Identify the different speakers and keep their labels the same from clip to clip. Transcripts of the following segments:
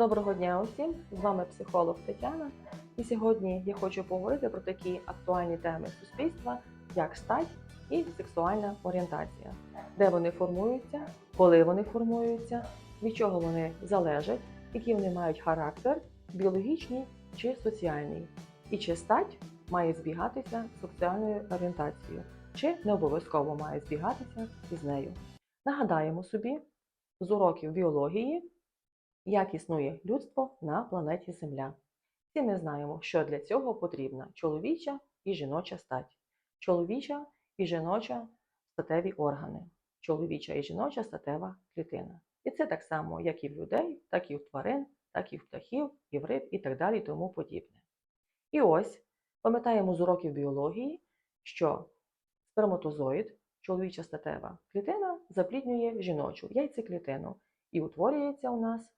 Speaker 1: Доброго дня усім! З вами психолог Тетяна. І сьогодні я хочу поговорити про такі актуальні теми суспільства, як стать і сексуальна орієнтація, де вони формуються, коли вони формуються, від чого вони залежать, який вони мають характер, біологічний чи соціальний, і чи стать має збігатися з сексуальною орієнтацією, чи не обов'язково має збігатися із нею. Нагадаємо собі з уроків біології як існує людство на планеті Земля. Всі ми знаємо, що для цього потрібна чоловіча і жіноча стать, чоловіча і жіноча статеві органи, чоловіча і жіноча статева клітина. І це так само, як і в людей, так і в тварин, так і в птахів, і в риб, і так далі, і тому подібне. І ось пам'ятаємо з уроків біології, що сперматозоїд, чоловіча статева клітина, запліднює жіночу яйцеклітину і утворюється у нас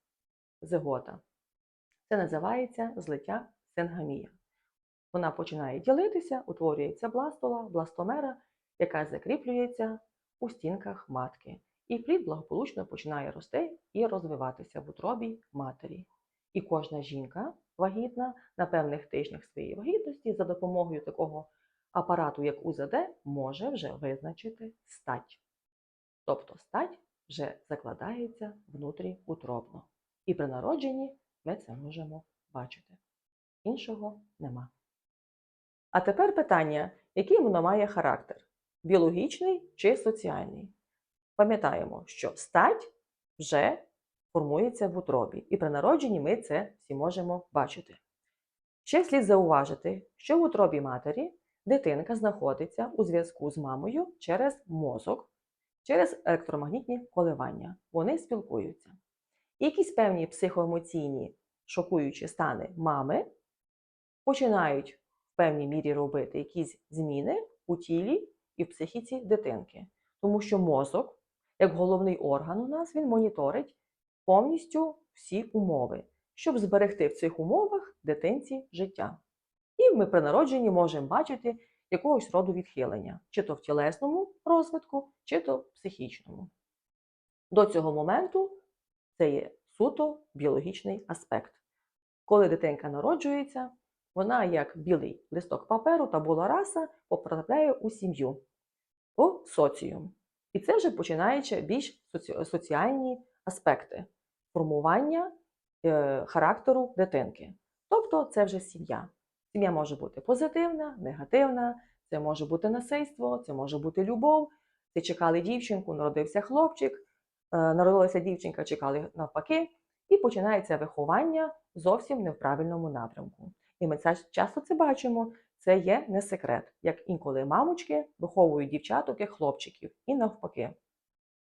Speaker 1: зигота. Це називається злиття сингамія. Вона починає ділитися, утворюється бластула, бластомера, яка закріплюється у стінках матки. І плід благополучно починає рости і розвиватися в утробі матері. І кожна жінка вагітна на певних тижнях своєї вагітності за допомогою такого апарату, як УЗД, може вже визначити стать. Тобто стать вже закладається внутріутробно. І при народженні ми це можемо бачити. Іншого нема. А тепер питання, який воно має характер: біологічний чи соціальний? Пам'ятаємо, що стать вже формується в утробі, і при народженні ми це всі можемо бачити. Ще слід зауважити, що в утробі матері дитинка знаходиться у зв'язку з мамою через мозок, через електромагнітні коливання. Вони спілкуються. Якісь певні психоемоційні шокуючі стани мами починають в певній мірі робити якісь зміни у тілі і в психіці дитинки. Тому що мозок, як головний орган у нас, він моніторить повністю всі умови, щоб зберегти в цих умовах дитинці життя. І ми при народженні можемо бачити якогось роду відхилення, чи то в тілесному розвитку, чи то в психічному. До цього моменту це є суто біологічний аспект. Коли дитинка народжується, вона, як білий листок паперу та була раса, потрапляє у сім'ю, у соціум. І це вже починаючи більш соці... соціальні аспекти формування е, характеру дитинки. Тобто це вже сім'я. Сім'я може бути позитивна, негативна, це може бути насильство, це може бути любов. Ти чекали дівчинку, народився хлопчик, народилася дівчинка, чекали навпаки, і починається виховання зовсім не в правильному напрямку. І ми це часто це бачимо. Це є не секрет, як інколи мамочки виховують дівчаток як хлопчиків і навпаки.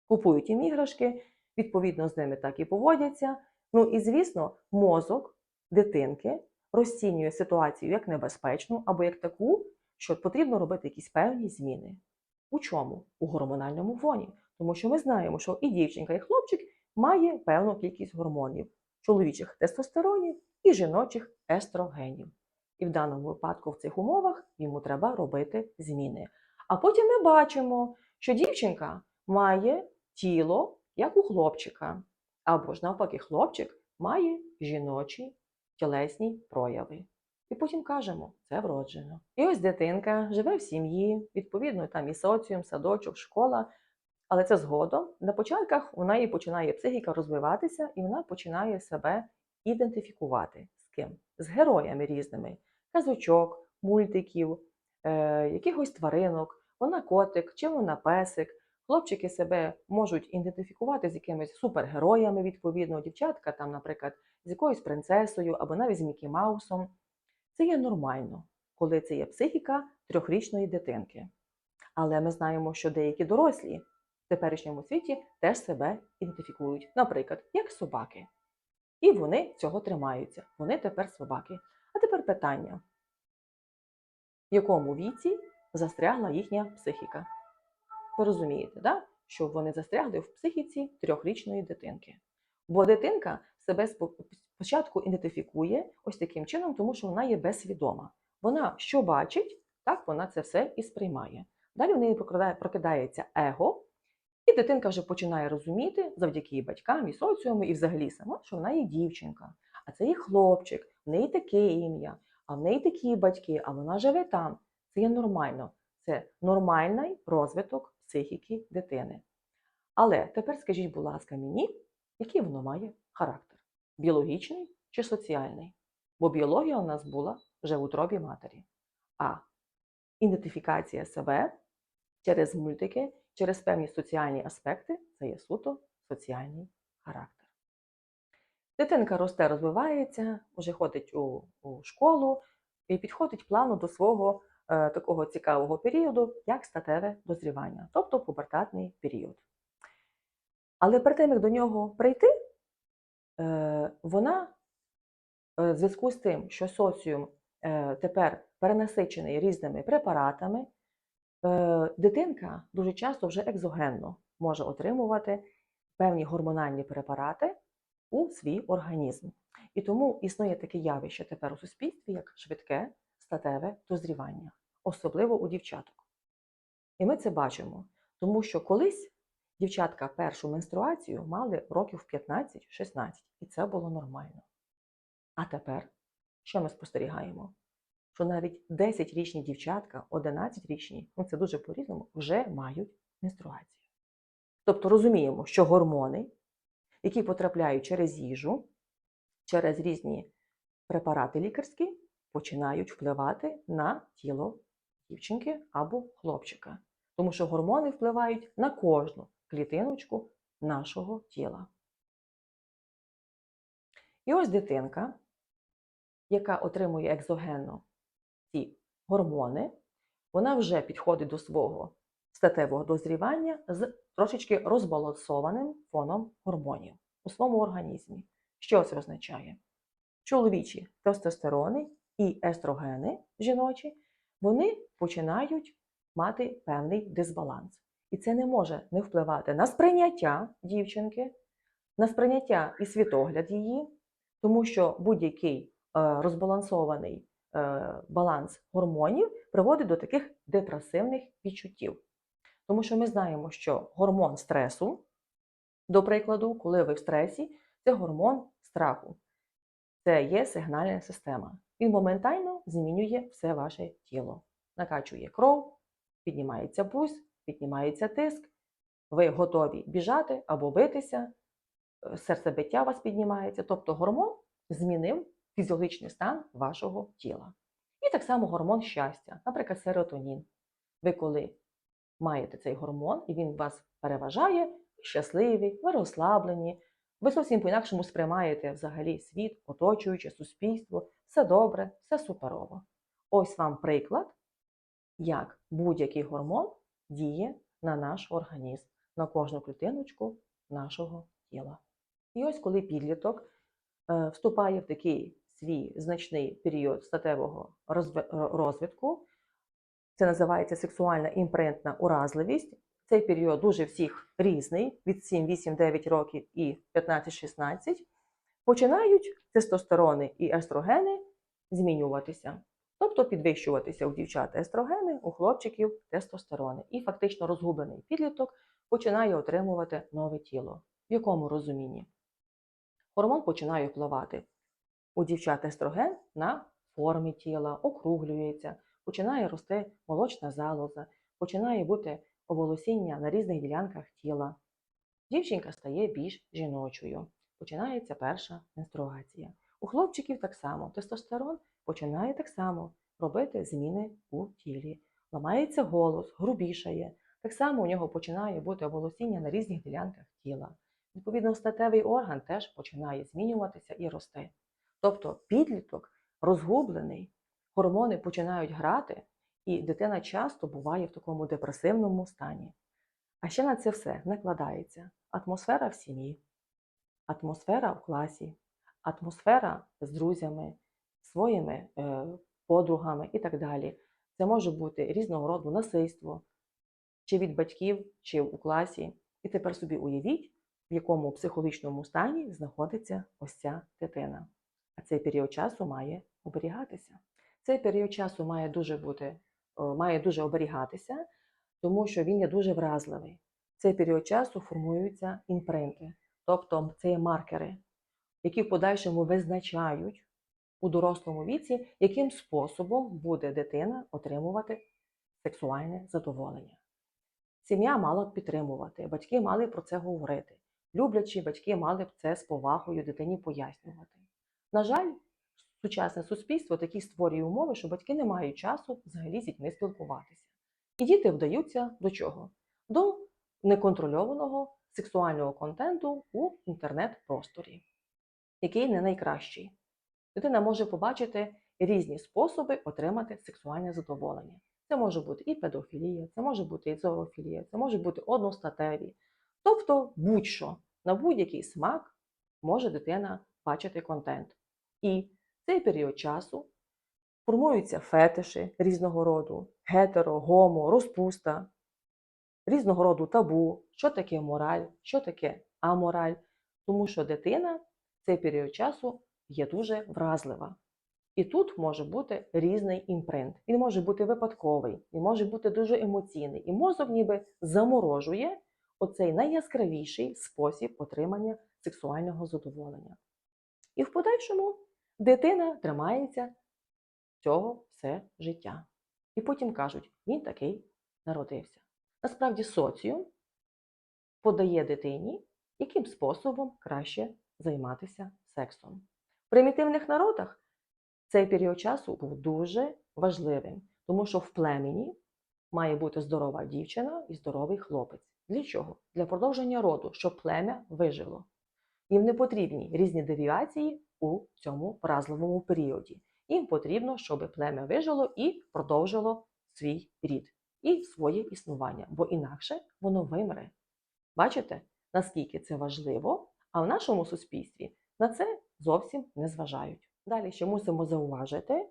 Speaker 1: Купують їм іграшки, відповідно з ними так і поводяться. Ну і звісно, мозок дитинки розцінює ситуацію як небезпечну або як таку, що потрібно робити якісь певні зміни. У чому? У гормональному фоні. Тому що ми знаємо, що і дівчинка, і хлопчик має певну кількість гормонів чоловічих тестостеронів і жіночих естрогенів. І в даному випадку в цих умовах йому треба робити зміни. А потім ми бачимо, що дівчинка має тіло, як у хлопчика, або ж навпаки, хлопчик має жіночі тілесні прояви. І потім кажемо, це вроджено. І ось дитинка живе в сім'ї, відповідно, там і соціум, садочок, школа. Але це згодом. На початках у неї починає психіка розвиватися, і вона починає себе ідентифікувати з ким? З героями різними казочок, мультиків, е, якихось тваринок, вона котик чи вона песик. Хлопчики себе можуть ідентифікувати з якимись супергероями, відповідно, дівчатка, там, наприклад, з якоюсь принцесою або навіть з Мікі Маусом. Це є нормально, коли це є психіка трьохрічної дитинки. Але ми знаємо, що деякі дорослі теперішньому світі теж себе ідентифікують, наприклад, як собаки. І вони цього тримаються. Вони тепер собаки. А тепер питання: в якому віці застрягла їхня психіка? Ви розумієте, да? що вони застрягли в психіці трьохрічної дитинки. Бо дитинка себе спочатку ідентифікує ось таким чином, тому що вона є безсвідома. Вона що бачить, так вона це все і сприймає. Далі в неї прокидається его, І дитинка вже починає розуміти завдяки і батькам, і соціуму, і взагалі сама, що вона є дівчинка, а це є хлопчик, в неї таке ім'я, а в неї такі батьки, а вона живе там. Це є нормально. Це нормальний розвиток психіки дитини. Але тепер скажіть, будь ласка, мені, який воно має характер? Біологічний чи соціальний? Бо біологія у нас була вже в утробі матері. А ідентифікація себе через мультики, через певні соціальні аспекти це є суто соціальний характер. Дитинка росте, розвивається, вже ходить у, у школу і підходить плавно до свого е, такого цікавого періоду, як статеве дозрівання, тобто пубертатний період. Але перед тим, як до нього прийти, е, вона е, в зв'язку з тим, що соціум е, тепер перенасичений різними препаратами, дитинка дуже часто вже екзогенно може отримувати певні гормональні препарати у свій організм. І тому існує таке явище тепер у суспільстві, як швидке статеве дозрівання, особливо у дівчаток. І ми це бачимо, тому що колись дівчатка першу менструацію мали років 15-16, і це було нормально. А тепер, що ми спостерігаємо? Що навіть 10-річні дівчатка, 11-річні, ну це дуже по-різному, вже мають менструацію. Тобто розуміємо, що гормони, які потрапляють через їжу, через різні препарати лікарські, починають впливати на тіло дівчинки або хлопчика. Тому що гормони впливають на кожну клітиночку нашого тіла. І ось дитинка, яка отримує екзогенно гормони, вона вже підходить до свого статевого дозрівання з трошечки розбалансованим фоном гормонів у своєму організмі. Що це означає? Чоловічі тестостерони і естрогени жіночі, вони починають мати певний дисбаланс. І це не може не впливати на сприйняття дівчинки, на сприйняття і світогляд її, тому що будь-який е, розбалансований баланс гормонів приводить до таких депресивних відчуттів. Тому що ми знаємо, що гормон стресу, до прикладу, коли ви в стресі, це гормон страху. Це є сигнальна система. Він моментально змінює все ваше тіло. Накачує кров, піднімається пульс, піднімається тиск, ви готові біжати або битися, е, серцебиття у вас піднімається. Тобто гормон змінив фізіологічний стан вашого тіла. І так само гормон щастя, наприклад, серотонін. Ви коли маєте цей гормон, і він вас переважає, ви щасливі, ви розслаблені, ви зовсім по-інакшому сприймаєте взагалі світ, оточуюче суспільство, все добре, все суперово. Ось вам приклад, як будь-який гормон діє на наш організм, на кожну клітиночку нашого тіла. І ось коли підліток е, вступає в такий свій значний період статевого розвитку, це називається сексуальна імпринтна уразливість. Цей період дуже всіх різний від 7, 8, 9 років і 15-16. Починають тестостерони і естрогени змінюватися, тобто підвищуватися у дівчат естрогени, у хлопчиків тестостерони. І фактично розгублений підліток починає отримувати нове тіло. В якому розумінні? Гормон починає впливати у дівчат естроген на формі тіла, округлюється, починає рости молочна залоза, починає бути оволосіння на різних ділянках тіла. Дівчинка стає більш жіночою. Починається перша менструація. У хлопчиків так само тестостерон починає так само робити зміни у тілі. Ламається голос, грубішає. Так само у нього починає бути оволосіння на різних ділянках тіла. Відповідно, статевий орган теж починає змінюватися і рости. Тобто підліток розгублений, гормони починають грати, і дитина часто буває в такому депресивному стані. А ще на це все накладається атмосфера в сім'ї, атмосфера в класі, атмосфера з друзями, своїми е, подругами і так далі. Це може бути різного роду насильство, чи від батьків, чи у класі. І тепер собі уявіть, в якому психологічному стані знаходиться ось ця дитина. А цей період часу має оберігатися. Цей період часу має дуже бути, має дуже оберігатися, тому що він є дуже вразливий. цей період часу формуються імпринти, тобто це є маркери, які в подальшому визначають у дорослому віці, яким способом буде дитина отримувати сексуальне задоволення. Сім'я мала б підтримувати, батьки мали про це говорити. Люблячі батьки мали б це з повагою дитині пояснювати. На жаль, сучасне суспільство такі створює умови, що батьки не мають часу взагалі з дітьми спілкуватися. І діти вдаються до чого? До неконтрольованого сексуального контенту у інтернет-просторі, який не найкращий. Дитина може побачити різні способи отримати сексуальне задоволення. Це може бути і педофілія, це може бути і зоофілія, це може бути одностатеві. Тобто будь-що на будь-який смак може дитина бачити контент. І в цей період часу формуються фетиші різного роду, гетеро, гомо, розпуста, різного роду табу, що таке мораль, що таке амораль. Тому що дитина в цей період часу є дуже вразлива. І тут може бути різний імпринт. Він може бути випадковий, він може бути дуже емоційний. І мозок ніби заморожує оцей найяскравіший спосіб отримання сексуального задоволення. І в подальшому дитина тримається цього все життя. І потім кажуть, він такий народився. Насправді соціум подає дитині, яким способом краще займатися сексом. В примітивних народах цей період часу був дуже важливим, тому що в племені має бути здорова дівчина і здоровий хлопець. Для чого? Для продовження роду, щоб плем'я вижило. Їм не потрібні різні девіації у цьому вразливому періоді. Їм потрібно, щоб плем'я вижило і продовжило свій рід і своє існування, бо інакше воно вимре. Бачите, наскільки це важливо, а в нашому суспільстві на це зовсім не зважають. Далі ще мусимо зауважити,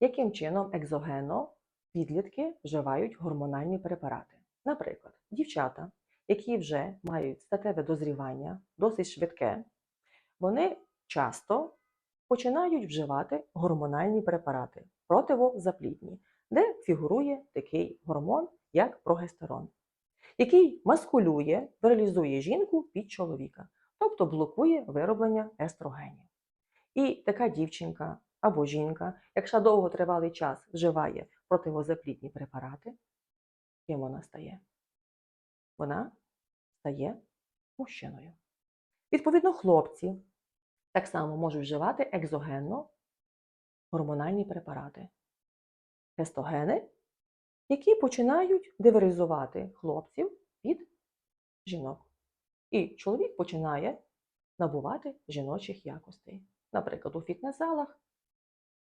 Speaker 1: яким чином екзогенно підлітки вживають гормональні препарати. Наприклад, дівчата, які вже мають статеве дозрівання, досить швидке, вони часто починають вживати гормональні препарати противозаплідні, де фігурує такий гормон, як прогестерон, який маскулює, реалізує жінку під чоловіка, тобто блокує вироблення естрогенів. І така дівчинка або жінка, якщо довготривалий час вживає противозаплідні препарати, ким вона стає? Вона стає мужчиною. Відповідно, хлопці так само можуть вживати екзогенно гормональні препарати, естогени, які починають диверизувати хлопців від жінок. І чоловік починає набувати жіночих якостей. Наприклад, у фітнес-залах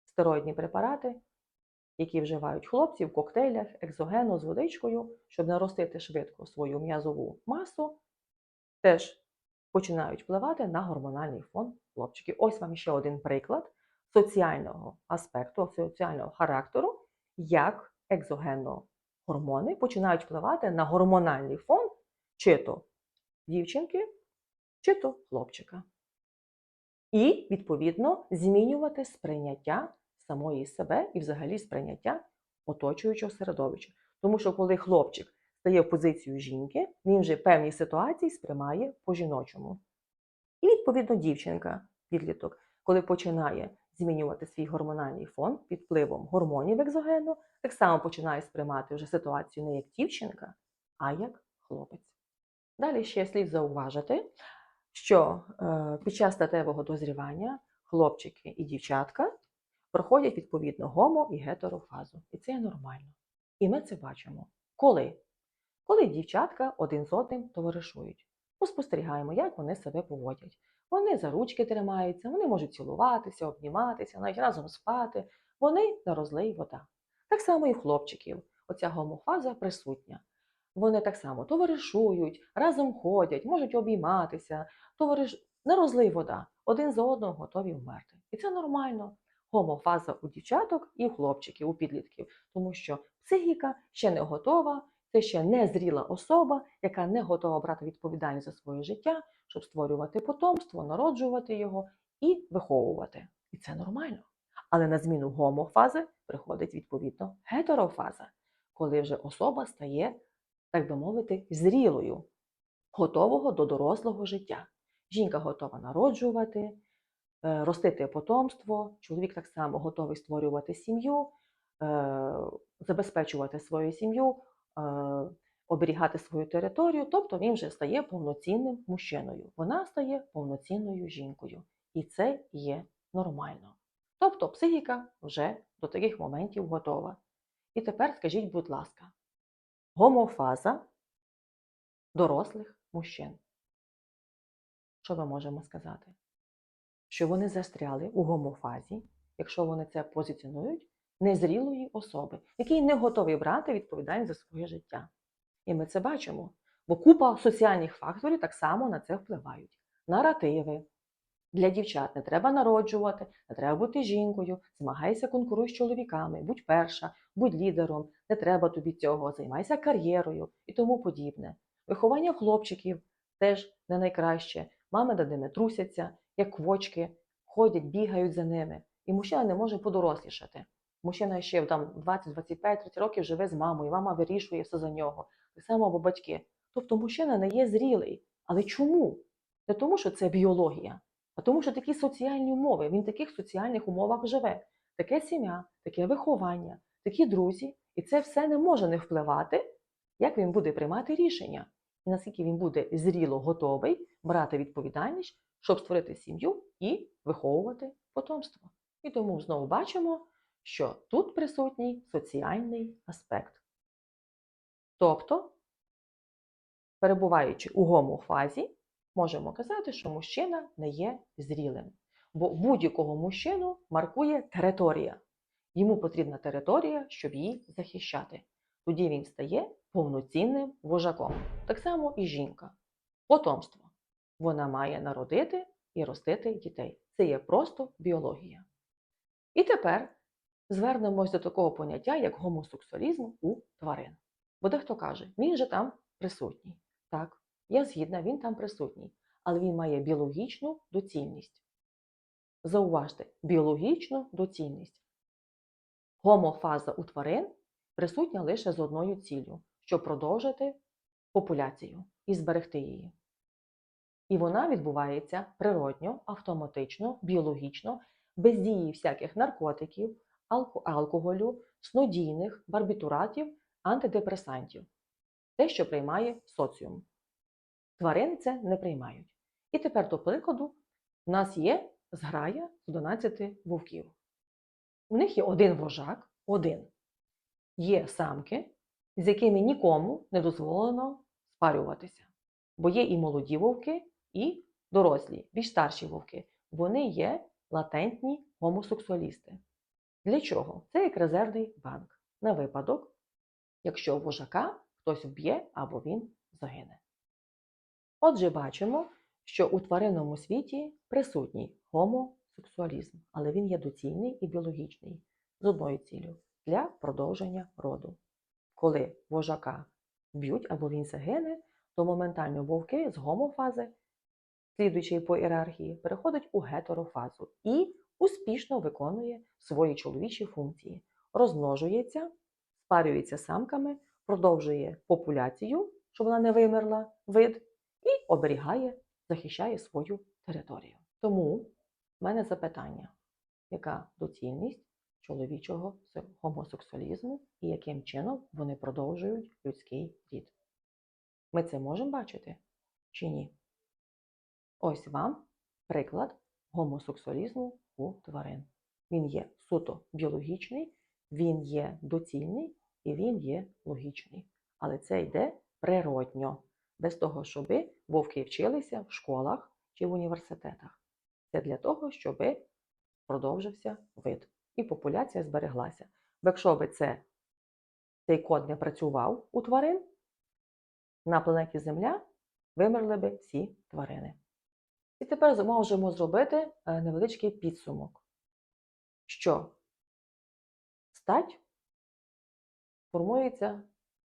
Speaker 1: стероїдні препарати, які вживають хлопці в коктейлях екзогенно з водичкою, щоб наростити швидко свою м'язову масу, теж починають впливати на гормональний фон хлопчиків. Ось вам ще один приклад соціального аспекту, соціального характеру, як екзогенно гормони починають впливати на гормональний фон чи то дівчинки, чи то хлопчика. І, відповідно, змінювати сприйняття самої себе і взагалі сприйняття оточуючого середовища. Тому що коли хлопчик стає в позицію жінки, він вже певні ситуації сприймає по-жіночому. І, відповідно, дівчинка, підліток, коли починає змінювати свій гормональний фон під впливом гормонів екзогену, так само починає сприймати вже ситуацію не як дівчинка, а як хлопець. Далі ще слід зауважити, що е, під час статевого дозрівання хлопчики і дівчатка проходять відповідно гомо і гетерофазу. І це є нормально. І ми це бачимо. Коли? Коли дівчатка один з одним товаришують. Поспостерігаємо, як вони себе поводять. Вони за ручки тримаються, вони можуть цілуватися, обніматися, навіть разом спати. Вони на розлий вода. Так само і в хлопчиків. Оця гомофаза присутня. Вони так само товаришують, разом ходять, можуть обійматися, товариш... на розлий вода, один за одного готові вмерти. І це нормально. Гомофаза у дівчаток і хлопчиків, у підлітків, тому що психіка ще не готова, це ще не зріла особа, яка не готова брати відповідальність за своє життя, щоб створювати потомство, народжувати його і виховувати. І це нормально. Але на зміну гомофази приходить відповідно гетерофаза, коли вже особа стає, так би мовити, зрілою готового до дорослого життя. Жінка готова народжувати, ростити потомство, чоловік так само готовий створювати сім'ю, е, забезпечувати свою сім'ю, е, оберігати свою територію, тобто він вже стає повноцінним мужчиною. Вона стає повноцінною жінкою. І це є нормально. Тобто психіка вже до таких моментів готова. І тепер скажіть, будь ласка, гомофаза дорослих мужчин. Що ми можемо сказати? Що вони застряли у гомофазі, якщо вони це позиціонують, незрілої особи, який не готовий брати відповідальність за своє життя. І ми це бачимо, бо купа соціальних факторів так само на це впливають. Наративи. Для дівчат не треба народжувати, не треба бути жінкою, змагайся, конкуруй з чоловіками, будь перша, будь лідером, не треба тобі цього, займайся кар'єрою і тому подібне. Виховання хлопчиків теж не найкраще. Мами над ними трусяться, як квочки, ходять, бігають за ними. І мужчина не може подорослішати. Мужчина ще там 20, 25, 30 років живе з мамою, мама вирішує все за нього. Так само або батьки. Тобто мужчина не є зрілий. Але чому? Не тому, що це біологія, а тому, що такі соціальні умови, він в таких соціальних умовах живе. Таке сім'я, таке виховання, такі друзі, і це все не може не впливати, як він буде приймати рішення, і наскільки він буде зріло готовий брати відповідальність, щоб створити сім'ю і виховувати потомство. І тому знову бачимо, що тут присутній соціальний аспект. Тобто, перебуваючи у гомофазі, можемо казати, що мужчина не є зрілим. Бо будь-якого мужчину маркує територія. Йому потрібна територія, щоб її захищати. Тоді він стає повноцінним вожаком. Так само і жінка. Потомство. Вона має народити і ростити дітей. Це є просто біологія. І тепер звернемось до такого поняття, як гомосексуалізм у тварин. Бо дехто каже, він же там присутній. Так, я згідна, він там присутній, але він має біологічну доцільність. Зауважте, біологічну доцільність. Гомофаза у тварин присутня лише з одною ціллю, щоб продовжити популяцію і зберегти її. І вона відбувається природньо, автоматично, біологічно, без дії всяких наркотиків, алкоголю, снодійних, барбітуратів, антидепресантів. Те, що приймає соціум. Тварини це не приймають. І тепер до прикладу, у нас є зграя з 11 вовків. У них є один вожак, один. Є самки, з якими нікому не дозволено спарюватися. Бо є і молоді вовки, і дорослі, більш старші вовки. Вони є латентні гомосексуалісти. Для чого? Це як резервний банк на випадок, якщо вожака хтось вб'є або він загине. Отже, бачимо, що у тваринному світі присутній гомосексуалізм, але він є доцільний і біологічний з одною ціллю для продовження роду. Коли вожака б'ють або він загине, то моментально вовки з гомофази, слідуючи по ієрархії, переходить у гетерофазу і успішно виконує свої чоловічі функції, розмножується, спарюється самками, продовжує популяцію, щоб вона не вимерла, вид, і оберігає, захищає свою територію. Тому в мене запитання, яка доцільність чоловічого гомосексуалізму і яким чином вони продовжують людський рід? Ми це можемо бачити чи ні? Ось вам приклад гомосексуалізму у тварин. Він є суто біологічний, він є доцільний і він є логічний. Але це йде природньо, без того, щоб вовки вчилися в школах чи в університетах. Це для того, щоб продовжився вид і популяція збереглася. Якщо би це, цей код не працював у тварин, на планеті Земля вимерли би всі тварини. І тепер можемо зробити е, невеличкий підсумок, що стать формується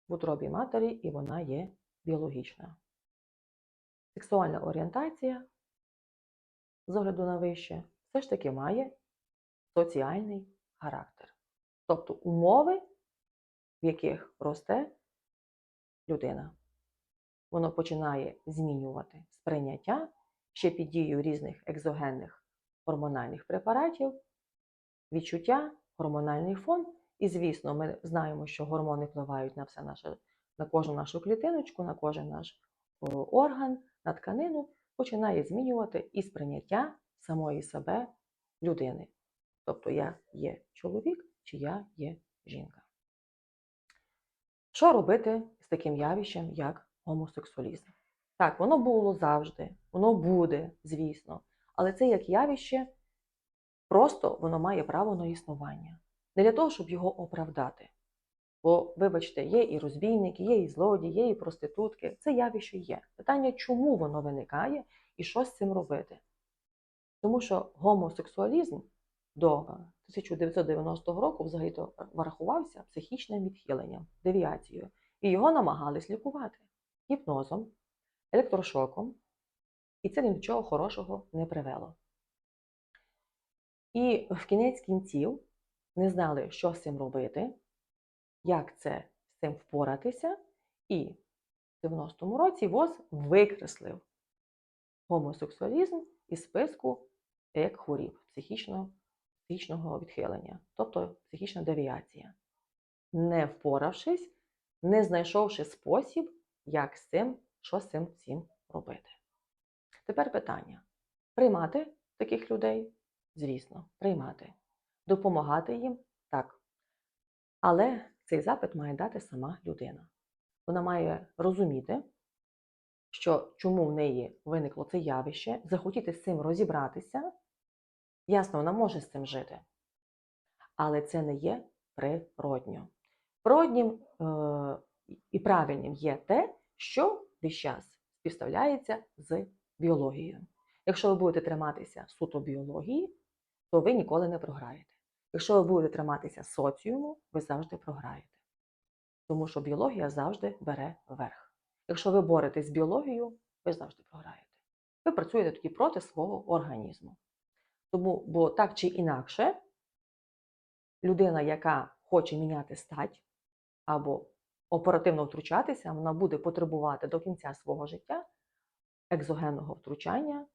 Speaker 1: в утробі матері і вона є біологічна. Сексуальна орієнтація, з огляду на вище, все ж таки має соціальний характер. Тобто умови, в яких росте людина. воно починає змінювати сприйняття ще під дією різних екзогенних гормональних препаратів, відчуття, гормональний фон. І, звісно, ми знаємо, що гормони впливають на все наше, на кожну нашу клітиночку, на кожен наш орган, на тканину, починає змінювати і сприйняття самої себе людини. Тобто я є чоловік чи я є жінка. Що робити з таким явищем, як гомосексуалізм? Так, воно було завжди, воно буде, звісно, але це як явище, просто воно має право на існування. Не для того, щоб його оправдати. Бо, вибачте, є і розбійники, є і злодії, є і проститутки. Це явище є. Питання, чому воно виникає і що з цим робити? Тому що гомосексуалізм до 1990 року взагалі то врахувався психічним відхиленням, девіацією, і його намагались лікувати гіпнозом, електрошоком, і це ні до чого хорошого не привело. І в кінець кінців не знали, що з цим робити, як це з цим впоратися, і в 90-му році ВОЗ викреслив гомосексуалізм із списку як хворіб психічного, психічного відхилення, тобто психічна девіація, не впоравшись, не знайшовши спосіб, як з цим, що з цим всім робити. Тепер питання: приймати таких людей? Звісно, приймати. Допомагати їм так. Але цей запит має дати сама людина. Вона має розуміти, що чому в неї виникло це явище, захотіти з цим розібратися. Ясно, вона може з цим жити. Але це не є природньо. Природнім е- і правильним є те, що весь час співставляється з біологією. Якщо ви будете триматися суто біології, то ви ніколи не програєте. Якщо ви будете триматися соціуму, ви завжди програєте. Тому що біологія завжди бере верх. Якщо ви боретесь з біологією, ви завжди програєте. Ви працюєте тоді проти свого організму. Тому, бо так чи інакше, людина, яка хоче міняти стать або оперативно втручатися, вона буде потребувати до кінця свого життя екзогенного втручання,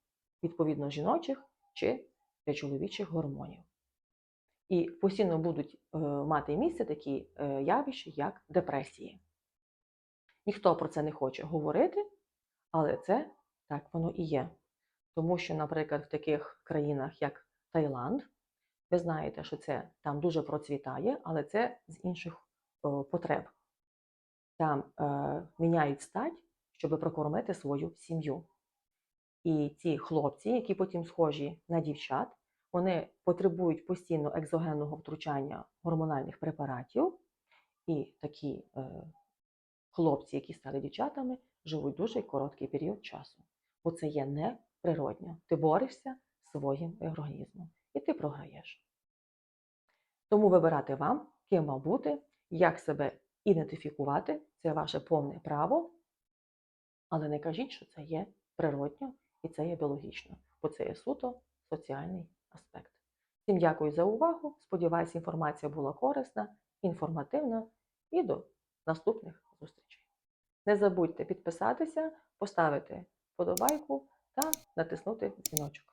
Speaker 1: відповідно жіночих чи чоловічих гормонів. І постійно будуть е, мати місце такі е, явища, як депресії. Ніхто про це не хоче говорити, але це так воно і є. Тому що, наприклад, в таких країнах, як Таїланд, ви знаєте, що це там дуже процвітає, але це з інших о, потреб. Там е, міняють стать, щоб прокормити свою сім'ю. І ці хлопці, які потім схожі на дівчат, вони потребують постійно екзогенного втручання гормональних препаратів, і такі е, хлопці, які стали дівчатами, живуть дуже короткий період часу. Бо це є неприродньо. Ти борешся своїм організмом і ти програєш. Тому вибирати вам, ким вам бути, як себе ідентифікувати це ваше повне право, але не кажіть, що це є природньо і це є біологічно, бо це є суто соціальний аспект. Всім дякую за увагу. Сподіваюся, інформація була корисна, інформативна і до наступних зустрічей. Не забудьте підписатися, поставити вподобайку та натиснути дзвіночок.